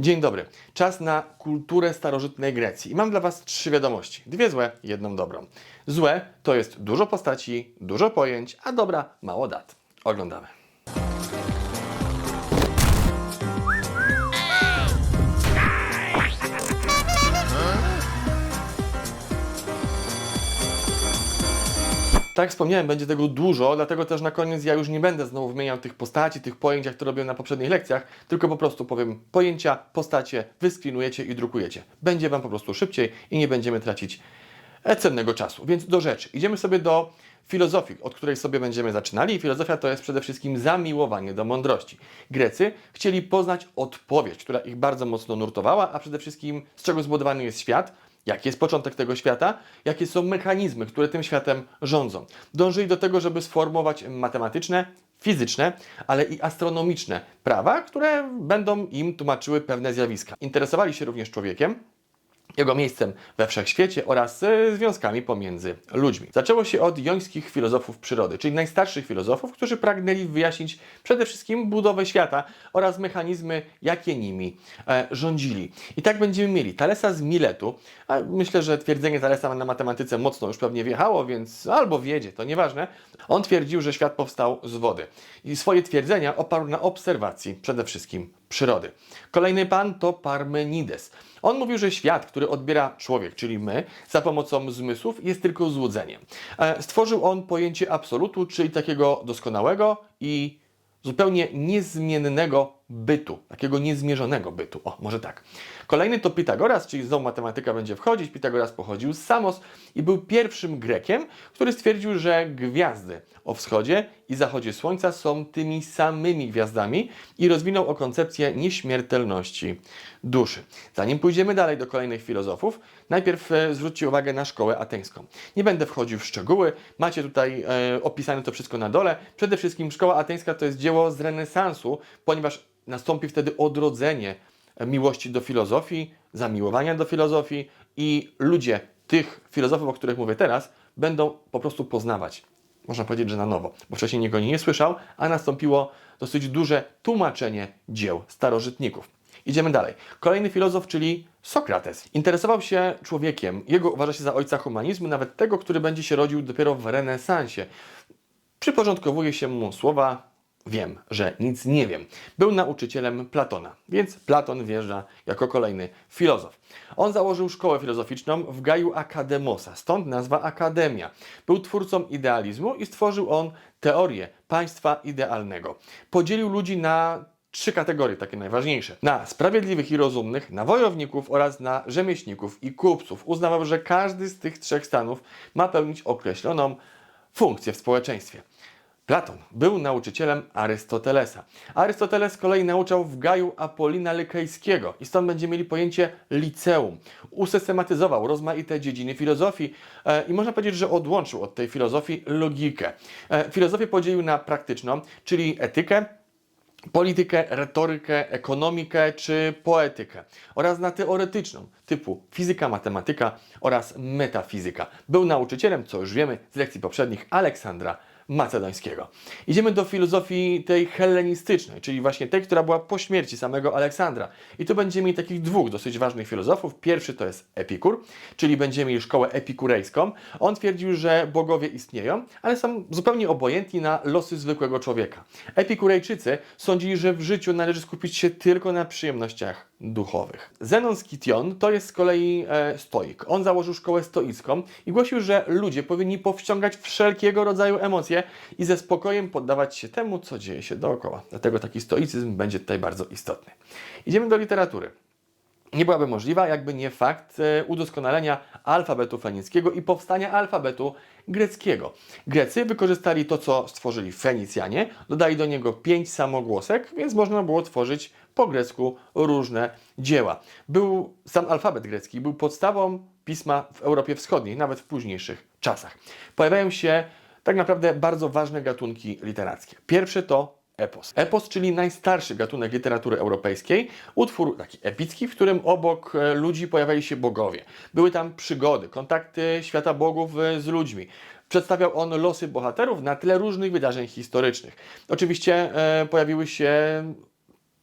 Dzień dobry. Czas na kulturę starożytnej Grecji. I mam dla Was trzy wiadomości. Dwie złe, jedną dobrą. Złe to jest dużo postaci, dużo pojęć, a dobra mało dat. Oglądamy. Tak jak wspomniałem, będzie tego dużo, dlatego też na koniec ja już nie będę znowu wymieniał tych postaci, tych pojęć, jak to robiłem na poprzednich lekcjach, tylko po prostu powiem pojęcia, postacie, wyskrinujecie i drukujecie. Będzie Wam po prostu szybciej i nie będziemy tracić cennego czasu. Więc do rzeczy. Idziemy sobie do filozofii, od której sobie będziemy zaczynali. Filozofia to jest przede wszystkim zamiłowanie do mądrości. Grecy chcieli poznać odpowiedź, która ich bardzo mocno nurtowała, a przede wszystkim z czego zbudowany jest świat, jaki jest początek tego świata, jakie są mechanizmy, które tym światem rządzą. Dążyli do tego, żeby sformułować matematyczne, fizyczne, ale i astronomiczne prawa, które będą im tłumaczyły pewne zjawiska. Interesowali się również człowiekiem, jego miejscem we wszechświecie oraz e, związkami pomiędzy ludźmi. Zaczęło się od jońskich filozofów przyrody, czyli najstarszych filozofów, którzy pragnęli wyjaśnić przede wszystkim budowę świata oraz mechanizmy, jakie nimi e, rządzili. I tak będziemy mieli Talesa z Miletu. A myślę, że twierdzenie Talesa na matematyce mocno już pewnie wjechało, więc albo wiedzie, to nieważne. On twierdził, że świat powstał z wody. I swoje twierdzenia oparł na obserwacji przede wszystkim przyrody. Kolejny pan to Parmenides. On mówił, że świat, który odbiera człowiek, czyli my, za pomocą zmysłów, jest tylko złudzeniem. E, Stworzył on pojęcie absolutu, czyli takiego doskonałego i zupełnie niezmiennego bytu, takiego niezmierzonego bytu. O, może tak. Kolejny to Pitagoras, czyli znowu matematyka będzie wchodzić. Pitagoras pochodził z Samos i był pierwszym Grekiem, który stwierdził, że gwiazdy o wschodzie i zachodzie słońca są tymi samymi gwiazdami i rozwinął o koncepcję nieśmiertelności duszy. Zanim pójdziemy dalej do kolejnych filozofów, najpierw e, zwróćcie uwagę na szkołę ateńską. Nie będę wchodził w szczegóły, macie tutaj e, opisane to wszystko na dole. Przede wszystkim szkoła ateńska to jest dzieło z renesansu, ponieważ nastąpi wtedy odrodzenie miłości do filozofii, zamiłowania do filozofii i ludzie tych filozofów, o których mówię teraz, będą po prostu poznawać. Można powiedzieć, że na nowo, bo wcześniej nikt o niej nie słyszał, a nastąpiło dosyć duże tłumaczenie dzieł starożytników. Idziemy dalej. Kolejny filozof, czyli Sokrates. Interesował się człowiekiem. Jego uważa się za ojca humanizmu, nawet tego, który będzie się rodził dopiero w renesansie. Przyporządkowuje się mu słowa wiem, że nic nie wiem. Był nauczycielem Platona, więc Platon wjeżdża jako kolejny filozof. On założył szkołę filozoficzną w Gaju Akademosa, stąd nazwa Akademia. Był twórcą idealizmu i stworzył on teorię państwa idealnego. Podzielił ludzi na trzy kategorie, takie najważniejsze. Na sprawiedliwych i rozumnych, na wojowników oraz na rzemieślników i kupców. Uznawał, że każdy z tych trzech stanów ma pełnić określoną funkcję w społeczeństwie. Platon był nauczycielem Arystotelesa. Arystoteles z kolei nauczał w Gaju Apolina Lykejskiego i stąd będziemy mieli pojęcie liceum. Usystematyzował rozmaite dziedziny filozofii e, i można powiedzieć, że odłączył od tej filozofii logikę. E, filozofię podzielił na praktyczną, czyli etykę, politykę, retorykę, ekonomikę czy poetykę oraz na teoretyczną typu fizyka, matematyka oraz metafizyka. Był nauczycielem, co już wiemy z lekcji poprzednich, Aleksandra Macedońskiego. Idziemy do filozofii tej hellenistycznej, czyli właśnie tej, która była po śmierci samego Aleksandra. I tu będziemy mieli takich dwóch dosyć ważnych filozofów. Pierwszy to jest Epikur, czyli będziemy mieli szkołę epikurejską. On twierdził, że bogowie istnieją, ale są zupełnie obojętni na losy zwykłego człowieka. Epikurejczycy sądzili, że w życiu należy skupić się tylko na przyjemnościach duchowych. Zenon z Kition to jest z kolei e, stoik. On założył szkołę stoicką i głosił, że ludzie powinni powściągać wszelkiego rodzaju emocje i ze spokojem poddawać się temu, co dzieje się dookoła. Dlatego taki stoicyzm będzie tutaj bardzo istotny. Idziemy do literatury nie byłaby możliwa, jakby nie fakt e, udoskonalenia alfabetu fenickiego i powstania alfabetu greckiego. Grecy wykorzystali to, co stworzyli Fenicjanie, dodali do niego pięć samogłosek, więc można było tworzyć po grecku różne dzieła. Był sam alfabet grecki, był podstawą pisma w Europie Wschodniej, nawet w późniejszych czasach. Pojawiają się tak naprawdę bardzo ważne gatunki literackie. Pierwszy to epos. Epos, czyli najstarszy gatunek literatury europejskiej, utwór taki epicki, w którym obok e, ludzi pojawiali się bogowie. Były tam przygody, kontakty świata bogów e, z ludźmi. Przedstawiał on losy bohaterów na tle różnych wydarzeń historycznych. Oczywiście e, pojawiły się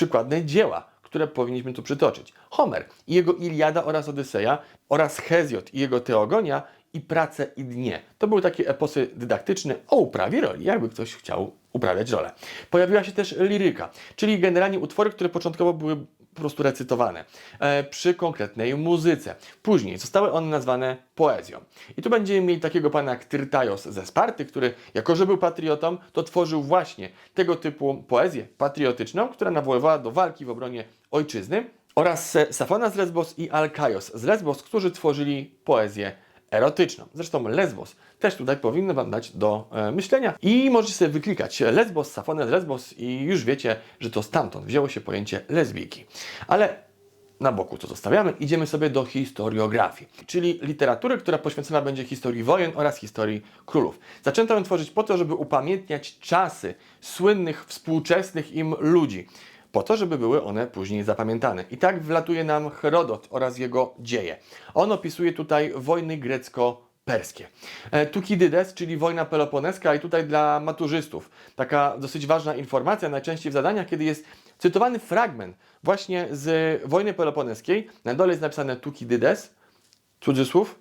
przykładne dzieła, które powinniśmy tu przytoczyć. Homer i jego Iliada oraz Odyseja oraz Hezjot i jego Teogonia i Prace i Dnie. To były takie eposy dydaktyczne o uprawie roli, jakby ktoś chciał uprawiać rolę. Pojawiła się też liryka, czyli generalnie utwory, które początkowo były po prostu recytowane e, przy konkretnej muzyce. Później zostały one nazwane poezją. I tu będziemy mieli takiego pana jak Tyrtajos ze Sparty, który jako, że był patriotą, to tworzył właśnie tego typu poezję patriotyczną, która nawoływała do walki w obronie ojczyzny oraz Safona z Lesbos i Alkaios z Lesbos, którzy tworzyli poezję erotyczną. Zresztą Lesbos też tutaj powinno Wam dać do e, myślenia. I możecie sobie wyklikać Lesbos, Safones Lesbos i już wiecie, że to stamtąd wzięło się pojęcie lesbijki. Ale na boku to zostawiamy, idziemy sobie do historiografii, czyli literatury, która poświęcona będzie historii wojen oraz historii królów. Zaczęto ją tworzyć po to, żeby upamiętniać czasy słynnych, współczesnych im ludzi po to, żeby były one później zapamiętane. I tak wlatuje nam Herodot oraz jego dzieje. On opisuje tutaj wojny grecko-perskie. E, Tukidydes, czyli wojna peloponeska i tutaj dla maturzystów. Taka dosyć ważna informacja, najczęściej w zadaniach, kiedy jest cytowany fragment właśnie z wojny peloponeskiej. Na dole jest napisane Tukidydes, cudzysłów,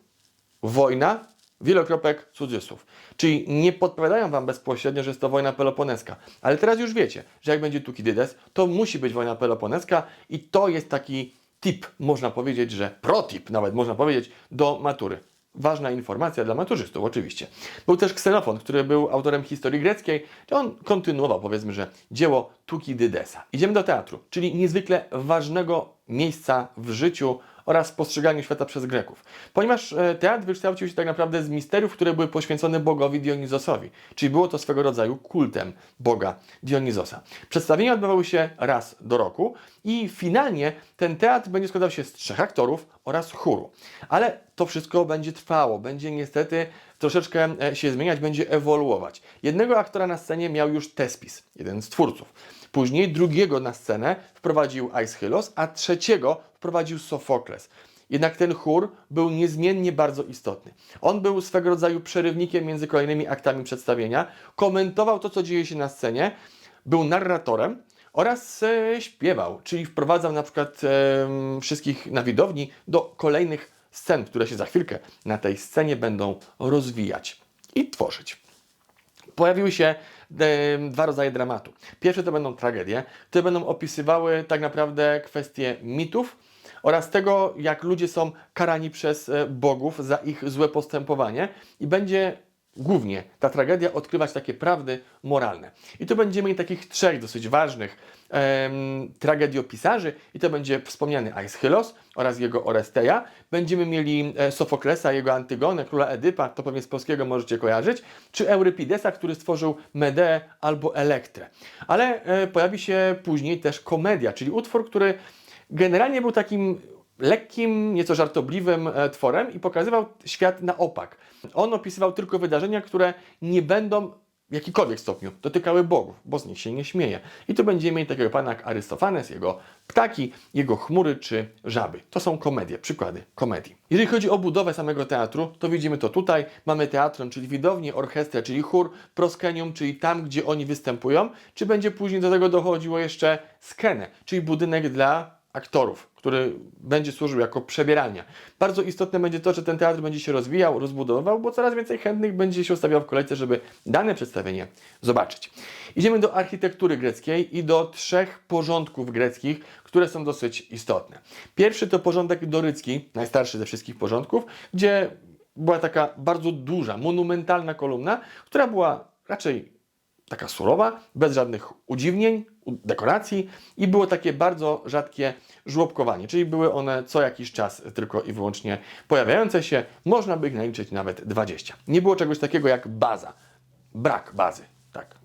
wojna, wielokropek, cudzysłów. Czyli nie podpowiadają Wam bezpośrednio, że jest to wojna peloponeska. Ale teraz już wiecie, że jak będzie Tukidydes, to musi być wojna peloponeska i to jest taki tip, można powiedzieć, że protip nawet można powiedzieć, do matury. Ważna informacja dla maturzystów, oczywiście. Był też Ksenofon, który był autorem historii greckiej. On kontynuował, powiedzmy, że dzieło Tukidydesa. Idziemy do teatru, czyli niezwykle ważnego miejsca w życiu oraz postrzeganiu świata przez Greków. Ponieważ e, teatr wykształcił się tak naprawdę z misteriów, które były poświęcone bogowi Dionizosowi, czyli było to swego rodzaju kultem boga Dionizosa. Przedstawienia odbywały się raz do roku i finalnie ten teatr będzie składał się z trzech aktorów oraz chóru. Ale to wszystko będzie trwało, będzie niestety troszeczkę e, się zmieniać, będzie ewoluować. Jednego aktora na scenie miał już Tespis, jeden z twórców. Później drugiego na scenę wprowadził Aeschylos, a trzeciego wprowadził Sofokles. Jednak ten chór był niezmiennie bardzo istotny. On był swego rodzaju przerywnikiem między kolejnymi aktami przedstawienia, komentował to, co dzieje się na scenie, był narratorem oraz e, śpiewał, czyli wprowadzał na przykład e, wszystkich na widowni do kolejnych scen, które się za chwilkę na tej scenie będą rozwijać i tworzyć pojawiły się dwa rodzaje dramatu. Pierwsze to będą tragedie, które będą opisywały tak naprawdę kwestie mitów oraz tego, jak ludzie są karani przez e, bogów za ich złe postępowanie i będzie głównie ta tragedia odkrywać takie prawdy moralne. I tu będziemy mieli takich trzech dosyć ważnych em, tragediopisarzy i to będzie wspomniany Aeschylos oraz jego Oresteja. Będziemy mieli e, Sofoklesa, jego Antygonę, króla Edypa, to pewnie z polskiego możecie kojarzyć, czy Eurypidesa, który stworzył Medeę albo Elektrę. Ale e, pojawi się później też komedia, czyli utwór, który generalnie był takim lekkim, nieco żartobliwym e, tworem i pokazywał świat na opak. On opisywał tylko wydarzenia, które nie będą w jakikolwiek stopniu dotykały bogów, bo z nich się nie śmieje. I tu będziemy mieli takiego pana jak Arystofanes, jego ptaki, jego chmury czy żaby. To są komedie, przykłady komedii. Jeżeli chodzi o budowę samego teatru, to widzimy to tutaj. Mamy teatron, czyli widownię, orchestrę, czyli chór, proskenium, czyli tam, gdzie oni występują, czy będzie później do tego dochodziło jeszcze skenę, czyli budynek dla aktorów, który będzie służył jako przebieralnia. Bardzo istotne będzie to, że ten teatr będzie się rozwijał, rozbudowywał, bo coraz więcej chętnych będzie się ustawiał w kolejce, żeby dane przedstawienie zobaczyć. Idziemy do architektury greckiej i do trzech porządków greckich, które są dosyć istotne. Pierwszy to porządek dorycki, najstarszy ze wszystkich porządków, gdzie była taka bardzo duża, monumentalna kolumna, która była raczej taka surowa, bez żadnych udziwnień, dekoracji i było takie bardzo rzadkie żłobkowanie, czyli były one co jakiś czas tylko i wyłącznie pojawiające się, można by ich naliczyć nawet 20. Nie było czegoś takiego jak baza, brak bazy, tak,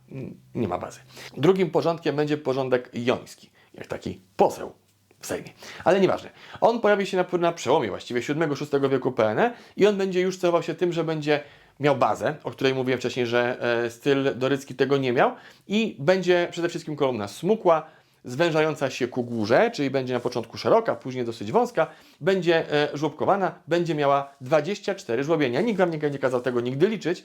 nie ma bazy. Drugim porządkiem będzie porządek joński, jak taki poseł w Sejmie. Ale nieważne. On pojawi się na, na przełomie właściwie VII-VI wieku PNE i on będzie już celował się tym, że będzie miał bazę, o której mówiłem wcześniej, że e, styl dorycki tego nie miał i będzie przede wszystkim kolumna smukła, zwężająca się ku górze, czyli będzie na początku szeroka, później dosyć wąska, będzie e, żłobkowana, będzie miała 24 żłobienia. Nikt Wam nie, nie kazał tego nigdy liczyć,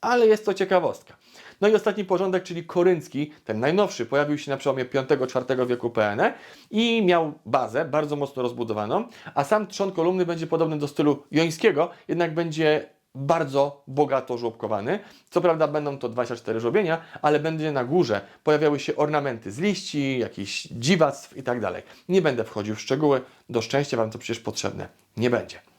ale jest to ciekawostka. No i ostatni porządek, czyli koryncki, ten najnowszy, pojawił się na przełomie V-IV wieku PNE i miał bazę bardzo mocno rozbudowaną, a sam trzon kolumny będzie podobny do stylu jońskiego, jednak będzie bardzo bogato żłobkowany. Co prawda będą to 24 żłobienia, ale będzie na górze pojawiały się ornamenty z liści, jakichś dziwactw i tak dalej. Nie będę wchodził w szczegóły, do szczęścia Wam to przecież potrzebne nie będzie.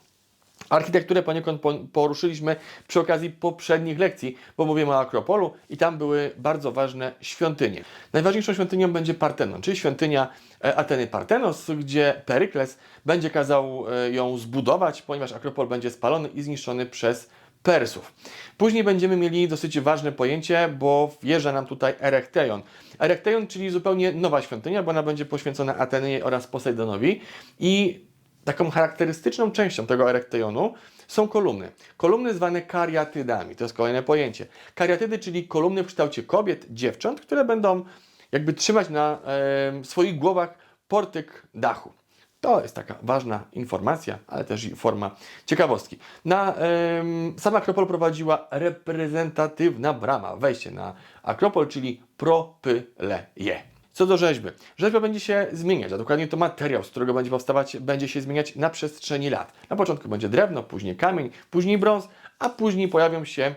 Architekturę poniekąd po- poruszyliśmy przy okazji poprzednich lekcji, bo mówimy o Akropolu i tam były bardzo ważne świątynie. Najważniejszą świątynią będzie Partenon, czyli świątynia e, Ateny Partenos, gdzie Perykles będzie kazał e, ją zbudować, ponieważ Akropol będzie spalony i zniszczony przez Persów. Później będziemy mieli dosyć ważne pojęcie, bo wjeżdża nam tutaj Erekteion. Erekteion, czyli zupełnie nowa świątynia, bo ona będzie poświęcona Atenie oraz Posejdonowi i Taką charakterystyczną częścią tego erekteionu są kolumny. Kolumny zwane kariatydami, to jest kolejne pojęcie. Kariatydy, czyli kolumny w kształcie kobiet, dziewcząt, które będą jakby trzymać na e, swoich głowach portyk dachu. To jest taka ważna informacja, ale też forma ciekawostki. Na em, sam Akropol prowadziła reprezentatywna brama, wejście na Akropol, czyli propyleje. Co do rzeźby. Rzeźba będzie się zmieniać, a dokładnie to materiał, z którego będzie powstawać, będzie się zmieniać na przestrzeni lat. Na początku będzie drewno, później kamień, później brąz, a później pojawią się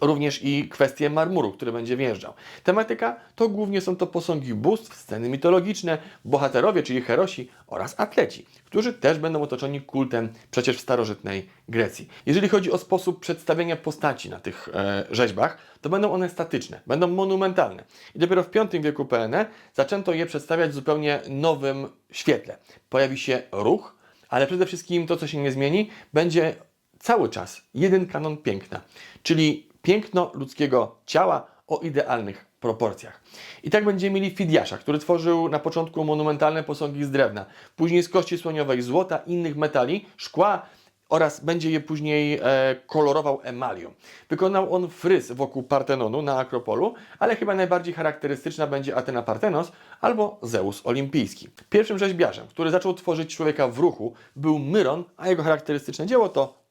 również i kwestie marmuru, który będzie wjeżdżał. Tematyka to głównie są to posągi bóstw, sceny mitologiczne, bohaterowie, czyli herosi oraz atleci, którzy też będą otoczeni kultem przecież w starożytnej Grecji. Jeżeli chodzi o sposób przedstawienia postaci na tych e, rzeźbach, to będą one statyczne, będą monumentalne. I dopiero w V wieku PNE zaczęto je przedstawiać w zupełnie nowym świetle. Pojawi się ruch, ale przede wszystkim to, co się nie zmieni, będzie cały czas jeden kanon piękna, czyli piękno ludzkiego ciała o idealnych proporcjach. I tak będziemy mieli Fidiasza, który tworzył na początku monumentalne posągi z drewna, później z kości słoniowej, złota, innych metali, szkła oraz będzie je później e, kolorował emalią. Wykonał on fryz wokół Partenonu na Akropolu, ale chyba najbardziej charakterystyczna będzie Atena Partenos albo Zeus Olimpijski. Pierwszym rzeźbiarzem, który zaczął tworzyć człowieka w ruchu, był Myron, a jego charakterystyczne dzieło to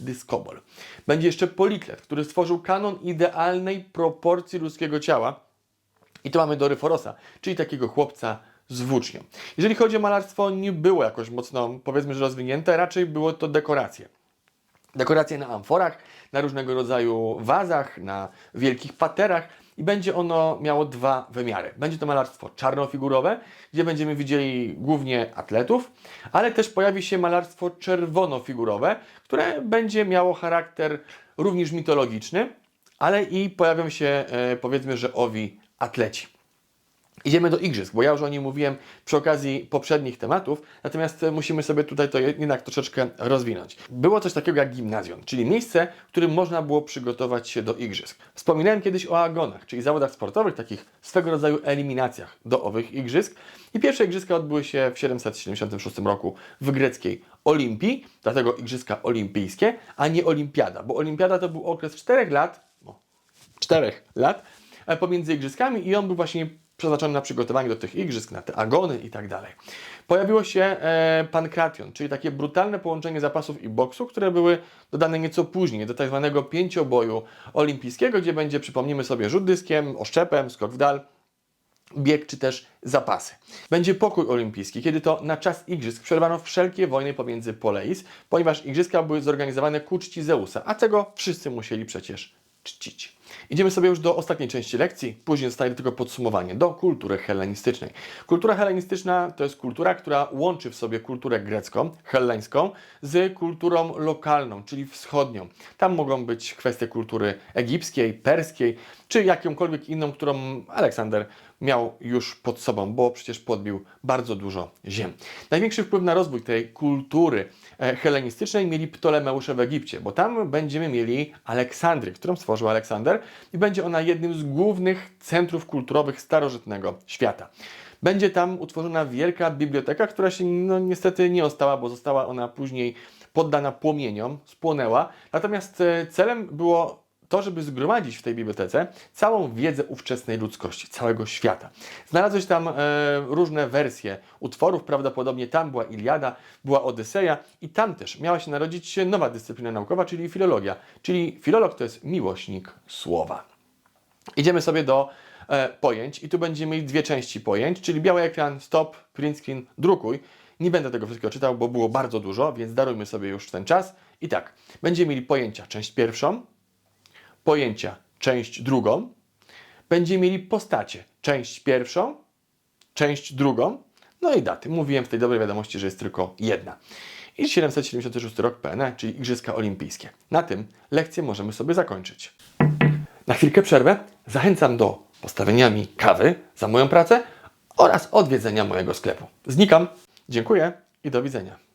Dyskobol. Będzie jeszcze Poliklet, który stworzył kanon idealnej proporcji ludzkiego ciała. I tu mamy Doryforosa, czyli takiego chłopca z włócznią. Jeżeli chodzi o malarstwo, nie było jakoś mocno, powiedzmy, że rozwinięte, raczej było to dekoracje. Dekoracje na amforach, na różnego rodzaju wazach, na wielkich paterach i będzie ono miało dwa wymiary. Będzie to malarstwo czarnofigurowe, gdzie będziemy widzieli głównie atletów, ale też pojawi się malarstwo czerwonofigurowe, które będzie miało charakter również mitologiczny, ale i pojawią się e, powiedzmy, że owi atleci. Idziemy do igrzysk, bo ja już o nim mówiłem przy okazji poprzednich tematów, natomiast musimy sobie tutaj to jednak troszeczkę rozwinąć. Było coś takiego jak gimnazjon, czyli miejsce, w którym można było przygotować się do igrzysk. Wspominałem kiedyś o agonach, czyli zawodach sportowych, takich swego rodzaju eliminacjach do owych igrzysk. I pierwsze igrzyska odbyły się w 776 roku w greckiej Olimpii, dlatego igrzyska olimpijskie, a nie olimpiada, bo olimpiada to był okres 4 lat, no, czterech lat e, pomiędzy igrzyskami i on był właśnie przeznaczony na przygotowanie do tych igrzysk, na te agony i tak dalej. Pojawiło się e, pankration, czyli takie brutalne połączenie zapasów i boksu, które były dodane nieco później do tak zwanego pięcioboju olimpijskiego, gdzie będzie, przypomnijmy sobie, rzut dyskiem, oszczepem, skok w dal, bieg czy też zapasy. Będzie pokój olimpijski, kiedy to na czas igrzysk przerwano wszelkie wojny pomiędzy poleis, ponieważ igrzyska były zorganizowane ku czci Zeusa, a tego wszyscy musieli przecież czcić. Idziemy sobie już do ostatniej części lekcji, później zostaje tylko podsumowanie, do kultury hellenistycznej. Kultura hellenistyczna to jest kultura, która łączy w sobie kulturę grecką, helleńską, z kulturą lokalną, czyli wschodnią. Tam mogą być kwestie kultury egipskiej, perskiej, czy jakąkolwiek inną, którą Aleksander miał już pod sobą, bo przecież podbił bardzo dużo ziem. Największy wpływ na rozwój tej kultury e, hellenistycznej mieli Ptolemeusze w Egipcie, bo tam będziemy mieli Aleksandrię, którą stworzył Aleksander i będzie ona jednym z głównych centrów kulturowych starożytnego świata. Będzie tam utworzona wielka biblioteka, która się no, niestety nie ostała, bo została ona później poddana płomieniom, spłonęła. Natomiast e, celem było to, żeby zgromadzić w tej bibliotece całą wiedzę ówczesnej ludzkości, całego świata. Znalazłeś tam e, różne wersje utworów, prawdopodobnie tam była Iliada, była Odyseja i tam też miała się narodzić nowa dyscyplina naukowa, czyli filologia. Czyli filolog to jest miłośnik słowa. Idziemy sobie do e, pojęć i tu będziemy mieli dwie części pojęć, czyli biały ekran, stop, print screen, drukuj. Nie będę tego wszystkiego czytał, bo było bardzo dużo, więc darujmy sobie już ten czas. I tak, będziemy mieli pojęcia część pierwszą, pojęcia część drugą, będziemy mieli postacie część pierwszą, część drugą, no i daty. Mówiłem w tej dobrej wiadomości, że jest tylko jedna. I 776 rok PNE, czyli Igrzyska Olimpijskie. Na tym lekcję możemy sobie zakończyć. Na chwilkę przerwę zachęcam do postawienia mi kawy za moją pracę oraz odwiedzenia mojego sklepu. Znikam. Dziękuję i do widzenia.